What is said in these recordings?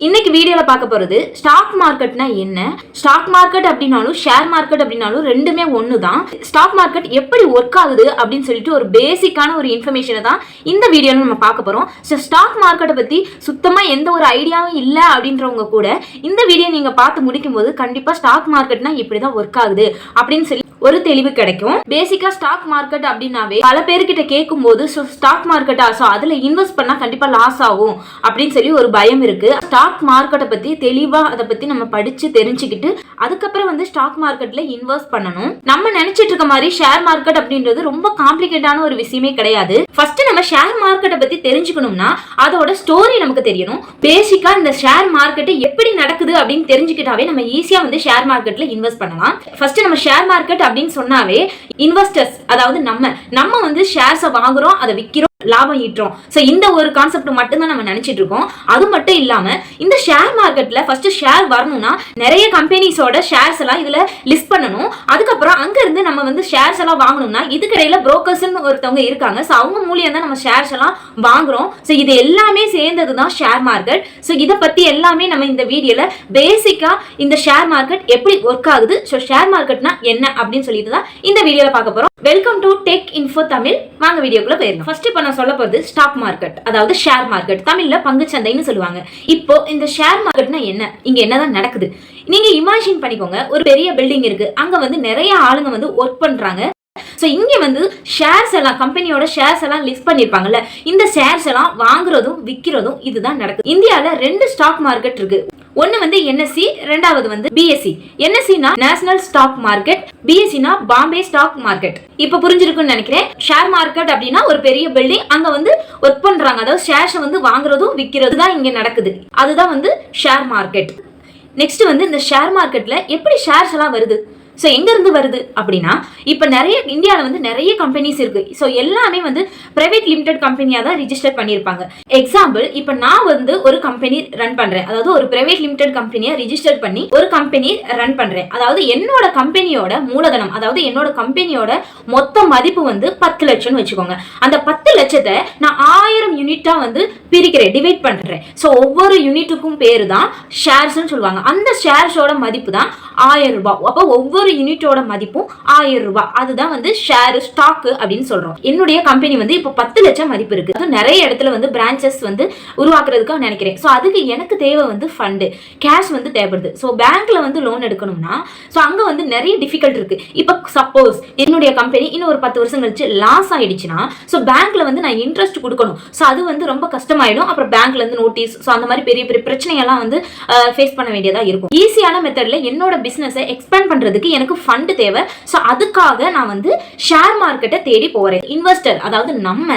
இன்னைக்கு வீடியோல பார்க்க போறது ஸ்டாக் மார்க்கெட்னா என்ன? ஸ்டாக் மார்க்கெட் அப்படின்னாலும் ஷேர் மார்க்கெட் அப்படின்னாலும் ரெண்டுமே ஒன்று தான் ஸ்டாக் மார்க்கெட் எப்படி ஒர்க் ஆகுது அப்படின்னு சொல்லிட்டு ஒரு பேசிக்கான ஒரு இன்ஃபர்மேஷனை தான் இந்த வீடியோல நம்ம பார்க்க போறோம். ஸோ ஸ்டாக் மார்க்கெட்டை பத்தி சுத்தமா எந்த ஒரு ஐடியாவும் இல்லை அப்படின்றவங்க கூட இந்த வீடியோ நீங்க பார்த்து முடிக்கும் போது கண்டிப்பா ஸ்டாக் மார்க்கெட்னா இப்படி தான் ஒர்க் ஆகுது அப்படின்னு சொல்லி ஒரு தெளிவு கிடைக்கும். பேசிக்கா ஸ்டாக் மார்க்கெட் அப்படின்னாவே பல பேர்கிட்ட கேட்கும் போது ஸ்டாக் மார்க்கெட்டா ஸோ அதுல இன்வெஸ்ட் பண்ணா கண்டிப்பா லாஸ் ஆகும் அப்படின்னு சொல்லி ஒரு பயம் இருக்கு. ஸ்டாக் மார்க்கெட்டை பத்தி தெளிவா அதை பத்தி நம்ம படிச்சு தெரிஞ்சுக்கிட்டு அதுக்கப்புறம் வந்து ஸ்டாக் மார்க்கெட்ல இன்வெஸ்ட் பண்ணணும். நம்ம நினைச்சிட்டு இருக்க மாதிரி ஷேர் மார்க்கெட் அப்படின்றது ரொம்ப காம்ப்ளிகேட்டான ஒரு விஷயமே கிடையாது. ஃபர்ஸ்ட் நம்ம ஷேர் மார்க்கெட்டை பத்தி தெரிஞ்சுக்கணும்னா அதோட ஸ்டோரி நமக்கு தெரியணும். பேசிக்கா இந்த ஷேர் மார்க்கெட் எப்படி நடக்குது அப்படின்னு தெரிஞ்சுக்கிட்டாவே நம்ம ஈஸியா வந்து ஷேர் மார்க்கெட்ல இன்வெஸ்ட் பண்ணலாம். ஃபர்ஸ்ட் நம்ம ஷேர் மார்க்கெட் அப்படின்னு சொன்னாவே இன்வெஸ்டர்ஸ் அதாவது நம்ம நம்ம வந்து ஷேர்ஸை வாங்குறோம் அதை விற்கிறோம் லாபம் ஈட்டுறோம். ஸோ இந்த ஒரு கான்செப்ட் மட்டும்தான் நம்ம நினச்சிட்டு இருக்கோம். அது மட்டும் இல்லாமல் இந்த ஷேர் மார்க்கெட்ல ஃபஸ்ட்டு ஷேர் வரணும்னா நிறைய கம்பெனிஸோட ஷேர்ஸ் எல்லாம் இதில் லிஸ்ட் பண்ணணும். அதுக்கப்புறம் அங்க இருந்து நம்ம வந்து ஷேர்ஸ் எல்லாம் வாங்கணும்னா இதுக்கிடையில் புரோக்கர்ஸ்னு ஒருத்தவங்க இருக்காங்க. ஸோ அவங்க மூலியம் தான் நம்ம ஷேர்ஸ் எல்லாம் வாங்குறோம். ஸோ இது எல்லாமே சேர்ந்தது தான் ஷேர் மார்க்கெட் ஸோ இதை பத்தி எல்லாமே நம்ம இந்த வீடியோவில் பேசிக்கா இந்த ஷேர் மார்க்கெட் எப்படி ஒர்க் ஆகுது? ஸோ ஷேர் மார்க்கெட்னா என்ன அப்படின்னு சொல்லிட்டு தான் இந்த வீடியோவில் பார்க்க போறோம். Welcome to tech info Tamil வாங்க வீடியோக்குள்ளே போயிருந்தோம் ஃபர்ஸ்ட் இப்போ நான் சொல்ல போறது ஸ்டாக் மார்க்கெட் அதாவது ஷேர் மார்க்கெட் தமிழ்ல பங்குச்சந்தைன்னு சொல்லுவாங்க. இப்போ இந்த ஷேர் மார்க்கெட்னா என்ன? இங்க என்னதான் நடக்குது? நீங்க இமேஜின் பண்ணிக்கோங்க ஒரு பெரிய பில்டிங் இருக்கு. அங்க வந்து நிறைய ஆளுங்க வந்து ஒர்க் பண்றாங்க. ஸோ இங்கே வந்து ஷேர்ஸ் எல்லாம் கம்பெனியோட ஷேர்ஸ் எல்லாம் லிஸ்ட் பண்ணியிருப்பாங்கல்ல இந்த ஷேர்ஸ் எல்லாம் வாங்குறதும் விற்கிறதும் இதுதான் நடக்குது. இந்தியாவில் ரெண்டு ஸ்டாக் மார்க்கெட் இருக்கு. ஒன்னு வந்து என்எஸ்சி ரெண்டாவது வந்து பிஎஸ்சி என்எஸ்சினா நேஷனல் ஸ்டாக் மார்க்கெட் பிஎஸ்சினா பாம்பே ஸ்டாக் மார்க்கெட் இப்போ புரிஞ்சிருக்குன்னு நினைக்கிறேன். ஷேர் மார்க்கெட் அப்படின்னா ஒரு பெரிய பில்டிங் அங்க வந்து ஒர்க் பண்றாங்க. அதாவது ஷேர்ஸை வந்து வாங்குறதும் விற்கிறது தான் இங்க நடக்குது. அதுதான் வந்து ஷேர் மார்க்கெட் நெக்ஸ்ட் வந்து இந்த ஷேர் மார்க்கெட்ல எப்படி ஷேர்ஸ் எல்லாம் வருது? ஸோ எங்கேருந்து வருது அப்படின்னா இப்போ நிறைய இந்தியாவில் வந்து நிறைய கம்பெனிஸ் இருக்கு. ஸோ எல்லாமே வந்து ப்ரைவேட் லிமிடெட் கம்பெனியாக தான் ரிஜிஸ்டர் பண்ணியிருப்பாங்க. எக்ஸாம்பிள் இப்போ நான் வந்து ஒரு கம்பெனி ரன் பண்ணுறேன் அதாவது ஒரு ப்ரைவேட் லிமிடெட் கம்பெனியை ரிஜிஸ்டர் பண்ணி ஒரு கம்பெனி ரன் பண்ணுறேன் அதாவது என்னோட கம்பெனியோட மூலதனம் அதாவது என்னோட கம்பெனியோட மொத்த மதிப்பு வந்து பத்து லட்சம்னு வச்சுக்கோங்க. அந்த பத்து லட்சத்தை நான் ஆயிரம் யூனிட்டாக வந்து பிரிக்கிறேன் டிவைட் பண்ணுறேன் ஸோ ஒவ்வொரு யூனிட்டுக்கும் பேர் தான் ஷேர்ஸ்னு சொல்லுவாங்க. அந்த ஷேர்ஸோட மதிப்பு தான் ஆயிரம் ரூபாய். அப்போ ஒவ்வொரு யூனிட்டோட மதிப்பும் ஆயிரம் ரூபாய். அதுதான் வந்து ஷேர் ஸ்டாக் அப்படின்னு சொல்றோம். என்னுடைய கம்பெனி வந்து இப்போ பத்து லட்சம் மதிப்பு இருக்கு. அதுவும் நிறைய இடத்துல வந்து பிரான்ச்சஸ் வந்து உருவாக்குறதுக்காக நினைக்கிறேன். ஸோ அதுக்கு எனக்கு தேவை வந்து ஃபண்டு கேஷ் வந்து தேவைப்படுது. ஸோ பேங்க்ல வந்து லோன் எடுக்கணும்னா ஸோ அங்க வந்து நிறைய டிஃபிகல்ட் இருக்கு. இப்போ சப்போஸ் என்னுடைய கம்பெனி இன்னும் ஒரு பத்து வருஷம் கழிச்சு லாஸ் ஆயிடுச்சுன்னா ஸோ பேங்க்ல வந்து நான் இன்ட்ரெஸ்ட் கொடுக்கணும். ஸோ அது வந்து ரொம்ப கஷ்டமாயிடும். அப்புறம் பேங்க்ல இருந்து நோட்டீஸ் ஸோ அந்த மாதிரி பெரிய பெரிய பிரச்சனையெல்லாம் வந்து ஃபேஸ் பண்ண வேண்டியதா இருக்கும். ஈஸியான மெத்தடில் என்னோட பிசினஸை எக்ஸ்பேண்ட் பண்றதுக்கு எனக்கு ஃபண்டு தேவை. ஸோ அதுக்காக நான் வந்து ஷேர் மார்க்கெட்டை தேடி போறேன். இன்வெஸ்டர் அதாவது நம்ம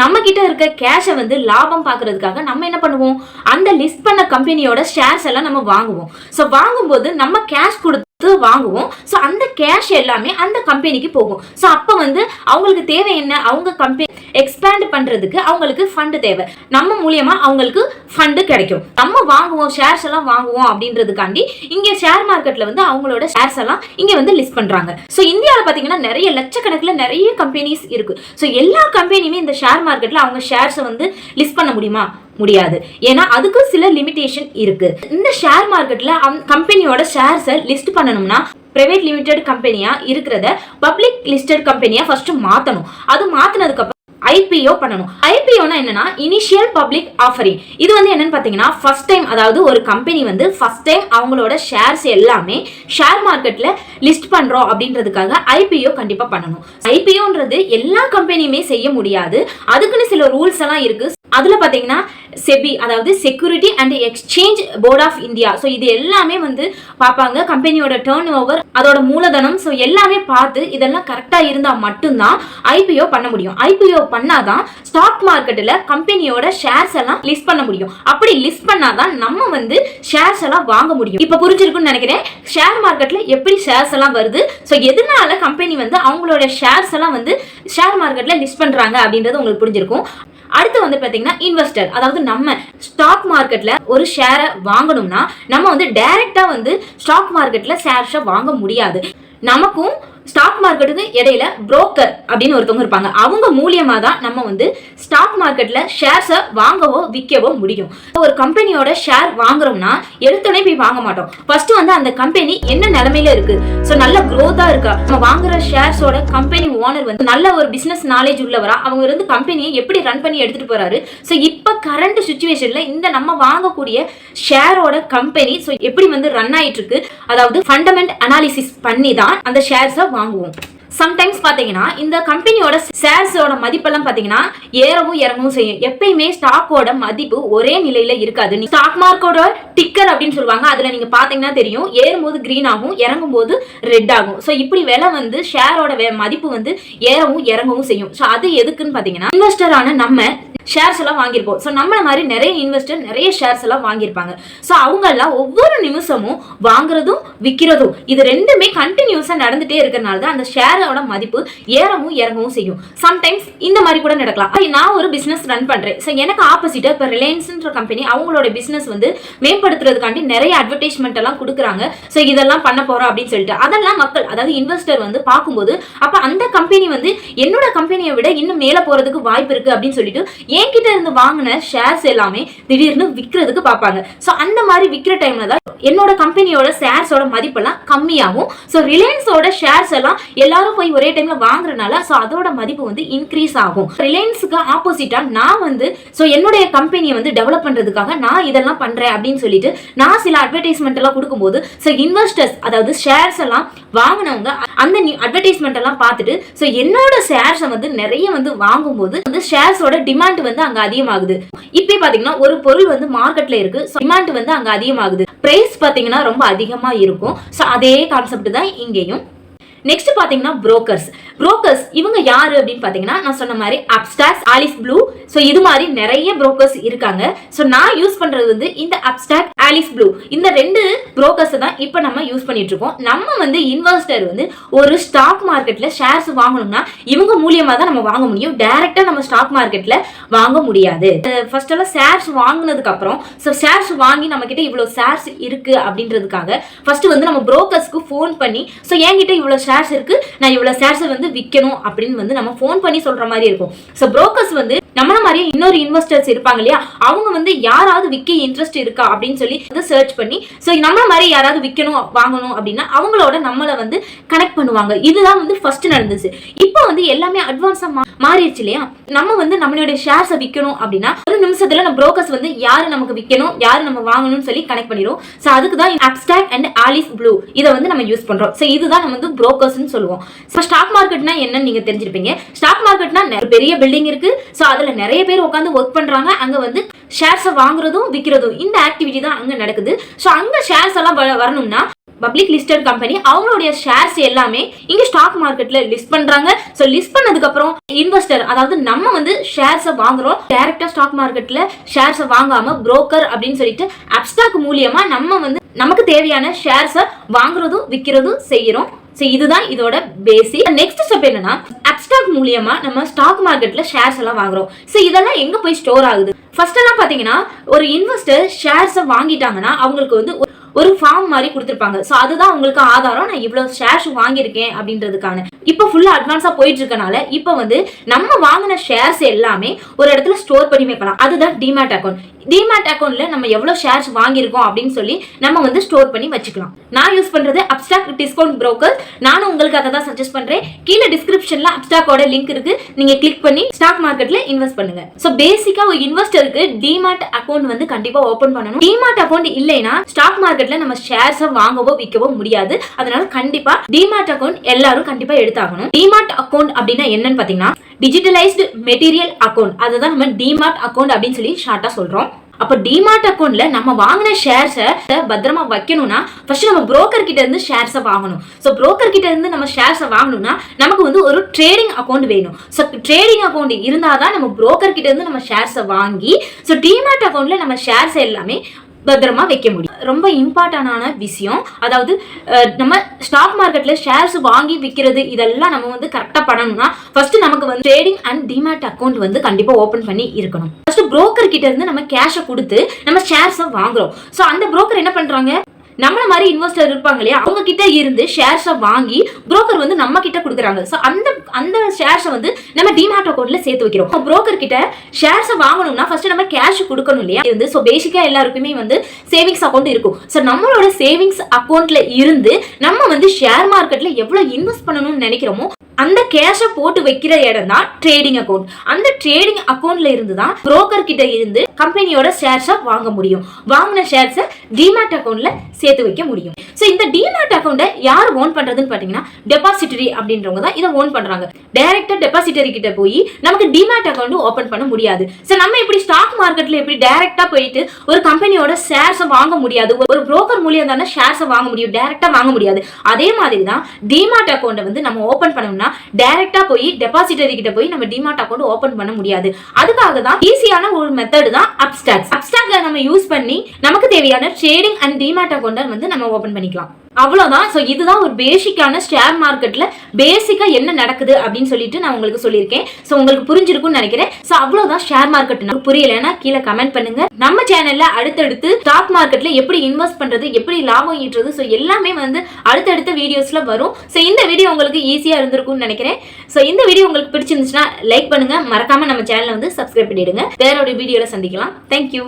நம்ம கிட்ட இருக்க கேஷை வந்து லாபம் பார்க்கறதுக்காக நம்ம என்ன பண்ணுவோம்? அந்த லிஸ்ட் பண்ண கம்பெனியோட ஷேர்ஸ் எல்லாம் நம்ம வாங்குவோம். ஸோ வாங்கும்போது நம்ம கேஷ் கொடுத்து வாங்குவோம். ஸோ அந்த கேஷ் எல்லாமே அந்த கம்பெனிக்கு போகும். ஸோ அப்போ வந்து அவங்களுக்கு தேவை என்ன? அவங்க கம்பெனி எக்ஸ்பேண்ட் பண்றதுக்கு அவங்களுக்கு ஃபண்டு தேவை. நம்ம மூலியமாக அவங்களுக்கு ஃபண்டு கிடைக்கும். நம்ம வாங்குவோம் ஷேர்ஸ் எல்லாம் வாங்குவோம் அப்படின்றதுக்காண்டி இங்கே ஷேர் மார்க்கெட்டில் வந்து அவங்களோட ஷேர்ஸ் எல்லாம் இங்கே வந்து லிஸ்ட் பண்ணுறாங்க ஸோ இந்தியாவில் பார்த்தீங்கன்னா நிறைய லட்சக்கணக்கில் நிறைய கம்பெனிஸ் இருக்குது ஸோ எல்லா கம்பெனியுமே இந்த ஷேர் மார்க்கெட்டில் அவங்க ஷேர்ஸை வந்து லிஸ்ட் பண்ண முடியுமா? முடியாது. ஏன்னா அதுக்கும் சில லிமிடேஷன் இருக்கு. இந்த ஷேர் மார்க்கெட்ல கம்பெனியோட ஷேர்ஸை லிஸ்ட் பண்ணணும்னா பிரைவேட் லிமிடெட் கம்பெனியா இருக்கிறத பப்ளிக் லிஸ்டட் கம்பெனியா ஃபர்ஸ்ட் மாத்தணும். அது மாத்தினதுக்கு அப்புறம் ஐபிஓ பண்ணணும். ஐபிஓனா என்னன்னா இனிஷியல் பப்ளிக் ஆஃபரிங் இது வந்து என்னன்னு பார்த்தீங்கன்னா ஃபர்ஸ்ட் டைம் அதாவது ஒரு கம்பெனி வந்து ஃபர்ஸ்ட் டைம் அவங்களோட ஷேர்ஸ் எல்லாமே ஷேர் மார்க்கெட்டில் லிஸ்ட் பண்ணுறோம் அப்படின்றதுக்காக ஐபிஓ கண்டிப்பாக பண்ணணும். ஐபிஓன்றது எல்லா கம்பெனியுமே செய்ய முடியாது. அதுக்குன்னு சில ரூல்ஸ் எல்லாம் இருக்கு. அதுல பாத்தீங்கன்னா செபி அதாவது security and exchange board of India so இது எல்லாமே வந்து பார்ப்பாங்க. கம்பெனியோட டேர்ன் ஓவர் அதோட மூலதனம். ஸோ எல்லாமே பார்த்து இதெல்லாம் கரெக்டாக இருந்தால் மட்டும்தான் ஐபிஓ பண்ண முடியும். ஐபிஓ பண்ணாதான் ஸ்டாக் மார்க்கெட்டில் கம்பெனியோட ஷேர்ஸ் எல்லாம் லிஸ்ட் பண்ண முடியும். அப்படி லிஸ்ட் பண்ணாதான் நம்ம வந்து ஷேர்ஸ் எல்லாம் வாங்க முடியும். இப்போ புரிஞ்சிருக்குன்னு நினைக்கிறேன். ஷேர் மார்க்கெட்ல எப்படி ஷேர்ஸ் எல்லாம் வருது? ஸோ எதனால கம்பெனி வந்து அவங்களோட ஷேர்ஸ் எல்லாம் வந்து ஷேர் மார்க்கெட்ல லிஸ்ட் பண்றாங்க அப்படின்றது உங்களுக்கு புரிஞ்சிருக்கும். அடுத்து வந்து பார்த்தீங்கன்னா இன்வெஸ்டர் அதாவது நம்ம ஸ்டாக் மார்க்கெட்ல ஒரு ஷேரை வாங்கணும்னா நம்ம வந்து டைரக்டா வந்து ஸ்டாக் மார்க்கெட்ல ஷேர்ஸை வாங்க முடியாது. நமக்கும் ஸ்டாக் மார்க்கெட்டுக்கு இடையில புரோக்கர் அப்படின்னு ஒருத்தவங்க இருப்பாங்க. அவங்க மூலியமா தான் நம்ம வந்து ஸ்டாக் மார்க்கெட்ல ஷேர்ஸை வாங்கவோ விற்கவோ முடியும். ஒரு கம்பெனியோட ஷேர் வாங்குறோம்னா எடுத்தோடனே போய் வாங்க மாட்டோம். ஃபர்ஸ்ட் வந்து அந்த கம்பெனி என்ன நிலைமையில இருக்கு? ஸோ நல்ல க்ரோத்தா இருக்கா? நம்ம வாங்குற ஷேர்ஸோட கம்பெனி ஓனர் வந்து நல்ல ஒரு பிசினஸ் நாலேஜ் உள்ளவரா? அவங்க இருந்து கம்பெனியை எப்படி ரன் பண்ணி எடுத்துட்டு போறாரு? ஸோ இப்போ கரண்ட் சுச்சுவேஷன்ல இந்த நம்ம வாங்கக்கூடிய ஷேரோட கம்பெனி ஸோ எப்படி வந்து ரன் ஆயிட்டு இருக்கு? அதாவது ஃபண்டமெண்ட் அனாலிசிஸ் பண்ணி தான் அந்த ஷேர்ஸை வாங்குவோம். சம்டைம்ஸ் பார்த்தீங்கன்னா இந்த கம்பெனியோட ஷேர்ஸோட மதிப்பெல்லாம் பார்த்தீங்கன்னா ஏறவும் இறங்கவும் செய்யும். எப்பயுமே ஸ்டாக்கோட மதிப்பு ஒரே நிலையில இருக்காது. ஸ்டாக் மார்க்கோட டிக்கர் அப்படின்னு சொல்லுவாங்க அதுல நீங்க பாத்தீங்கன்னா தெரியும் ஏறும்போது கிரீன் ஆகும் இறங்கும் போது ரெட் ஆகும். ஸோ இப்படி விலை வந்து ஷேரோட மதிப்பு வந்து ஏறவும் இறங்கவும் செய்யும். ஸோ அது எதுக்குன்னு பார்த்தீங்கன்னா இன்வெஸ்டரான நம்ம ஷேர்ஸ் எல்லாம் வாங்கியிருப்போம். ஸோ நம்மள மாதிரி நிறைய இன்வெஸ்டர் நிறைய ஷேர்ஸ் எல்லாம் வாங்கியிருப்பாங்க. ஸோ அவங்க எல்லாம் ஒவ்வொரு நிமிஷமும் வாங்குறதும் விற்கிறதும் இது ரெண்டுமே கண்டினியூஸாக நடந்துட்டே இருக்கிறனால தான் அந்த ஷேரோட மதிப்பு ஏறவும் இறங்கவும் செய்யும். சம்டைம்ஸ் இந்த மாதிரி கூட நடக்கலாம். நான் ஒரு பிஸ்னஸ் ரன் பண்ணுறேன் ஸோ எனக்கு ஆப்போசிட்டாக இப்போ ரிலையன்ஸ்ன்ற கம்பெனி அவங்களோட பிஸ்னஸ் வந்து மேம்படுத்துறதுக்காண்டி நிறைய அட்வர்டைஸ்மெண்ட் எல்லாம் கொடுக்குறாங்க. ஸோ இதெல்லாம் பண்ண போகிறோம் அப்படின்னு சொல்லிட்டு. அதெல்லாம் மக்கள் அதாவது இன்வெஸ்டர் வந்து பார்க்கும்போது அப்போ அந்த கம்பெனி வந்து என்னோட கம்பெனியை விட இன்னும் மேலே போகிறதுக்கு வாய்ப்பு இருக்கு அப்படின்னு சொல்லிட்டு என்கிட்ட இருந்து வாங்கின ஷேர்ஸ் எல்லாமே திடீர்னு விற்கிறதுக்கு பார்ப்பாங்க. ஸோ அந்த மாதிரி விற்கிற டைம்ல தான் என்னோட கம்பெனியோட ஷேர்ஸோட மதிப்பெல்லாம் கம்மியாகும். ஸோ ரிலையன்ஸோட ஷேர்ஸ் எல்லாம் எல்லாரும் போய் ஒரே டைம்ல வாங்குறதுனால ஸோ அதோட மதிப்பு வந்து இன்க்ரீஸ் ஆகும். ரிலையன்ஸுக்கு ஆப்போசிட்டா நான் வந்து ஸோ என்னுடைய கம்பெனியை வந்து டெவலப் பண்றதுக்காக நான் இதெல்லாம் பண்றேன் அப்படின்னு சொல்லிட்டு நான் சில அட்வர்டைஸ்மெண்ட் எல்லாம் கொடுக்கும்போது ஸோ இன்வெஸ்டர்ஸ் அதாவது ஷேர்ஸ் எல்லாம் வாங்கினவங்க அந்த அட்வர்டைஸ்மெண்ட் எல்லாம் பார்த்துட்டு ஸோ என்னோட ஷேர்ஸை வந்து நிறைய வந்து வாங்கும்போது வந்து ஷேர்ஸோட டிமாண்ட் வந்து அங்க அதிகமாகுது. இப்போ பாத்தீங்கன்னா ஒரு பொருள் வந்து மார்க்கெட்ல இருக்கு. டிமாண்ட் வந்து அங்க அதிகமாகுது. பிரைஸ் பாத்தீங்கன்னா ரொம்ப அதிகமா இருக்கும். ஸோ அதே கான்செப்ட் தான் இங்கேயும். நெக்ஸ்ட் பாத்தீங்கன்னா புரோக்கர்ஸ் புரோக்கர்ஸ் இவங்க யாரு அப்படின்னு பாத்தீங்கன்னா நான் சொன்ன மாதிரி அப்டாக்ஸ் ஆலிஸ் ப்ளூ ஸோ இது மாதிரி நிறைய புரோக்கர்ஸ் இருக்காங்க. ஸோ நான் யூஸ் பண்றது வந்து இந்த அப்டாக் ஆலிஸ் ப்ளூ இந்த ரெண்டு புரோக்கர்ஸ் தான் இப்போ நம்ம யூஸ் பண்ணிட்டு இருக்கோம் நம்ம வந்து இன்வெஸ்டர் வந்து ஒரு ஸ்டாக் மார்க்கெட்ல ஷேர்ஸ் வாங்கணும்னா இவங்க மூலியமா தான் நம்ம வாங்க முடியும். டைரக்டா நம்ம ஸ்டாக் மார்க்கெட்ல வாங்க முடியாது. ஃபர்ஸ்ட் எல்லாம் ஷேர்ஸ் வாங்கினதுக்கு அப்புறம் ஸோ ஷேர்ஸ் வாங்கி நம்ம கிட்ட இவ்வளவு ஷேர்ஸ் இருக்கு அப்படின்றதுக்காக ஃபர்ஸ்ட் வந்து நம்ம புரோக்கர்ஸ்க்கு ஃபோன் பண்ணி ஸோ என்கிட்ட இவ்வளவு ஷேர்ஸ் இருக்கு நான் இவ்வளவு ஷேர்ஸை வந்து விற்கணும் அப்படின்னு வந்து நம்ம ஃபோன் பண்ணி சொல்ற மாதிரி இருக்கும். ஸோ புரோக்கர்ஸ் வந்து நம்மள மாதிரியே இன்னொரு இன்வெஸ்டர்ஸ் இருப்பாங்க இல்லையா? அவங்க வந்து யாராவது விற்க இன்ட்ரெஸ்ட் இருக்கா அப்படின்னு சொல்லி வந்து சர்ச் பண்ணி ஸோ நம்மள மாதிரி யாராவது விற்கணும் வாங்கணும் அப்படின்னா அவங்களோட நம்மளை வந்து கனெக்ட் பண்ணுவாங்க. இதுதான் வந்து ஃபர்ஸ்ட் நடந்துச்சு. இப்போ வந்து எல்லாமே அட்வான்ஸாக மாறிடுச்சு இல்லையா? நம்ம வந்து நம்மளுடைய ஷேர்ஸை விற்கணும் அப்படின்னா ஒரு நிமிஷத்துல நம்ம புரோக்கர்ஸ் வந்து யாரு நமக்கு விற்கணும் யாரு நம்ம வாங்கணும்னு சொல்லி கனெக்ட் பண்ணிடுவோம் ஸோ அதுக்கு தான் அப்டாக் அண்ட் ஆலிஸ் ப்ளூ இதை வந்து நம்ம யூஸ் பண்றோம். ஸோ இதுதான் நம்ம வந்து புரோக்கர்ஸ்னு சொல்லுவோம். ஸோ ஸ்டாக் மார்க்கெட்னா என்னன்னு நீங்க தெரிஞ்சிருப்பீங்க. ஸ்டாக் மார்க்கெட்னா பெரிய பில்டிங் இருக்கு. ஸோ அதுல நிறைய பேர் உட்காந்து ஒர்க் பண்றாங்க. அங்க வந்து ஷேர்ஸை வாங்குறதும் விற்கிறதும் இந்த ஆக்டிவிட்டி தான் அங்க நடக்குது. ஸோ அங்க ஷேர்ஸ் எல்லாம் வ- வரணும்னா பப்ளிக் லிஸ்டட் கம்பெனி அவங்களுடைய ஷேர்ஸ் எல்லாமே இங்க ஸ்டாக் மார்க்கெட்ல லிஸ்ட் பண்றாங்க. ஸோ லிஸ்ட் பண்ணதுக்கு அப்புறம் இன்வெஸ்டர் அதாவது நம்ம வந்து ஷேர்ஸை வாங்குறோம். டைரக்டா ஸ்டாக் மார்க்கெட்ல ஷேர்ஸை வாங்காம புரோக்கர் அப்படின்னு சொல்லிட்டு அப்ஸ்டாக் மூலியமா நம்ம வந்து நமக்கு தேவையான ஷேர்ஸை வாங்குறதும் விற்கிறதும் செய்யறோம். ஸோ இதுதான் இதோட பேசிக் நெக்ஸ்ட் ஸ்டெப் என்னன்னா அப்ஸ்டாக் மூலியமா நம்ம ஸ்டாக் மார்க்கெட்ல ஷேர்ஸ் எல்லாம் வாங்குறோம். ஸோ இதெல்லாம் எங்க போய் ஸ்டோர் ஆகுது? ஃபர்ஸ்ட் எல்லாம் பாத்தீங்கன்னா ஒரு இன்வெஸ்டர் ஷேர்ஸை வாங்கிட்டாங்கன்னா அவங்களுக்கு வந்து ஒரு- ஃபார்ம் மாதிரி கொடுத்துருப்பாங்க. ஸோ அதுதான் உங்களுக்கு ஆதாரம். நான் இவ்வளோ ஷேர்ஸ் வாங்கியிருக்கேன் அப்படின்றதுக்கான. இப்போ ஃபுல்லாக அட்வான்ஸாக போயிட்டு இருக்கனால இப்போ வந்து நம்ம வாங்கின ஷேர்ஸ் எல்லாமே ஒரு இடத்துல ஸ்டோர் பண்ணி வைக்கலாம். அதுதான் டிமேட் அக்கௌண்ட் டிமேட் அக்கௌண்ட்ல நம்ம எவ்வளோ ஷேர்ஸ் வாங்கியிருக்கோம் அப்படின்னு சொல்லி நம்ம வந்து ஸ்டோர் பண்ணி வச்சுக்கலாம். நான் யூஸ் பண்றது அப்டாக் டிஸ்கவுண்ட் ப்ரோக்கர் நானும் உங்களுக்கு அதை தான் சஜஸ்ட் பண்றேன். கீழே டிஸ்கிரிப்ஷன்ல அப்டாக்கோட லிங்க் இருக்கு. நீங்கள் கிளிக் பண்ணி ஸ்டாக் மார்க்கெட்டில் இன்வெஸ்ட் பண்ணுங்க. ஸோ பேசிக்காக ஒரு இன்வெஸ்டருக்கு டிமேட் அக்கௌண்ட் வந்து கண்டிப்பாக ஓப்பன் பண்ணணும். டிமேட் அக்கௌண்ட் இல்லைன்னா ஸ்டாக் மார்க்கெட் மார்க்கெட்ல நம்ம ஷேர்ஸை வாங்கவோ விற்கவோ முடியாது. அதனால கண்டிப்பா டிமார்ட் அக்கௌண்ட் எல்லாரும் கண்டிப்பா எடுத்தாகணும். டிமார்ட் அக்கௌண்ட் அப்படின்னா என்னன்னு பாத்தீங்கன்னா டிஜிட்டலைஸ்டு மெட்டீரியல் அக்கௌண்ட் அதுதான் நம்ம டிமார்ட் அக்கௌண்ட் அப்படின்னு சொல்லி ஷார்ட்டா சொல்றோம். அப்போ டிமார்ட் அக்கௌண்ட்ல நம்ம வாங்கின ஷேர்ஸை பத்திரமா வைக்கணும்னா ஃபர்ஸ்ட் நம்ம புரோக்கர் கிட்ட இருந்து ஷேர்ஸை வாங்கணும். ஸோ புரோக்கர் கிட்ட இருந்து நம்ம ஷேர்ஸை வாங்கணும்னா நமக்கு வந்து ஒரு ட்ரேடிங் அக்கௌண்ட் வேணும். ஸோ ட்ரேடிங் அக்கௌண்ட் இருந்தால் தான் நம்ம புரோக்கர் கிட்ட இருந்து நம்ம ஷேர்ஸை வாங்கி ஸோ டிமார்ட் அக்கௌண்ட்ல நம்ம ஷேர்ஸ் எல்லாமே பத்திரமா வைக்க முடியும். ரொம்ப இம்பார்ட்டண்டான விஷயம். அதாவது நம்ம ஸ்டாக் மார்க்கெட்டில் ஷேர்ஸ் வாங்கி விற்கிறது இதெல்லாம் நம்ம வந்து கரெக்டாக பண்ணணும்னா ஃபர்ஸ்ட் நமக்கு வந்து ட்ரேடிங் அண்ட் டிமேட் அக்கௌண்ட் வந்து கண்டிப்பாக ஓப்பன் பண்ணி இருக்கணும். ஃபர்ஸ்ட் புரோக்கர் கிட்ட இருந்து நம்ம கேஷை கொடுத்து நம்ம ஷேர்ஸை வாங்குறோம். ஸோ அந்த புரோக்கர் என்ன பண்ணுறாங்க நம்மள மாதிரி இன்வெஸ்டர் இருப்பாங்க இல்லையா? அவங்க கிட்ட இருந்து ஷேர்ஸை வாங்கி புரோக்கர் வந்து நம்ம கிட்ட கொடுக்குறாங்க. ஸோ அந்த அந்த ஷேர்ஸை வந்து நம்ம டிமாட் அக்கௌண்ட்ல சேர்த்து வைக்கிறோம். புரோக்கர் கிட்ட ஷேர்ஸை வாங்கணும்னா ஃபர்ஸ்ட் நம்ம கேஷ் கொடுக்கணும் இல்லையா? இது வந்து ஸோ பேசிக்கா எல்லாருக்குமே வந்து சேவிங்ஸ் அக்கௌண்ட் இருக்கும். ஸோ நம்மளோட சேவிங்ஸ் அக்கௌண்ட்ல இருந்து நம்ம வந்து ஷேர் மார்க்கெட்ல எவ்வளவு இன்வெஸ்ட் பண்ணணும்னு நினைக்கிறோமோ அந்த கேஷை போட்டு வைக்கிற இடம் தான் ட்ரேடிங் அக்கௌண்ட் அந்த ட்ரேடிங் அக்கௌண்ட்ல இருந்து தான் புரோக்கர் கிட்ட இருந்து கம்பெனியோட ஷேர்ஸை வாங்க முடியும். வாங்கின ஷேர்ஸை டிமேட் அக்கௌண்ட்ல சேர்த்து வைக்க முடியும். ஸோ இந்த டிமேட் அக்கௌண்ட்டை யார் ஓன் பண்றதுன்னு பார்த்தீங்கன்னா டெபாசிட்டரி அப்படின்றவங்க தான் இதை ஓன் பண்றாங்க. டைரக்டா டெபாசிட்டரி கிட்ட போய் நமக்கு டிமேட் அக்கௌண்ட் ஓபன் பண்ண முடியாது. சோ நம்ம இப்படி ஸ்டாக் மார்க்கெட்ல எப்படி டைரக்டா போயிட்டு ஒரு கம்பெனியோட ஷேர்ஸை வாங்க முடியாது. ஒரு புரோக்கர் மூலியம் தானே ஷேர்ஸை வாங்க முடியும். டைரக்டா வாங்க முடியாது. அதே மாதிரி தான் டிமாட் அக்கௌண்ட்டை வந்து நம்ம ஓபன் பண்ணோம்னா டைரக்டா போய் டெபாசிட்டரி கிட்ட போய் நம்ம டிமாட் அக்கௌண்ட் ஓபன் பண்ண முடியாது. அதுக்காக தான் ஈஸியான ஒரு மெத்தட் தான் அப்டாக்ஸ் அப்டாக்ல நம்ம யூஸ் பண்ணி நமக்கு தேவையான ட்ரேடிங் அண்ட் டிமாட் அக்கௌண்ட்டை வந்து நம்ம ஓபன் பண்ணிக்கலாம். அவ்வளோதான் ஸோ இதுதான் ஒரு பேசிக்கான ஷேர் மார்க்கெட்டில் பேசிக்காக என்ன நடக்குது அப்படின்னு சொல்லிட்டு நான் உங்களுக்கு சொல்லியிருக்கேன். ஸோ உங்களுக்கு புரிஞ்சிருக்கும்னு நினைக்கிறேன். ஸோ அவ்வளோதான் ஷேர் மார்க்கெட் நமக்கு புரியலைன்னா கீழே கமெண்ட் பண்ணுங்க. நம்ம சேனல்ல அடுத்தடுத்து ஸ்டாக் மார்க்கெட்ல எப்படி இன்வெஸ்ட் பண்றது எப்படி லாபம் ஈட்டுறது ஸோ எல்லாமே வந்து அடுத்தடுத்த வீடியோஸ்ல வரும். ஸோ இந்த வீடியோ உங்களுக்கு ஈஸியாக இருந்திருக்கும்னு நினைக்கிறேன். ஸோ இந்த வீடியோ உங்களுக்கு பிடிச்சிருந்துச்சுன்னா லைக் பண்ணுங்க. மறக்காம நம்ம சேனலை வந்து சப்ஸ்கிரைப் பண்ணிடுங்க. வேற ஒரு வீடியோல சந்திக்கலாம். தேங்க்யூ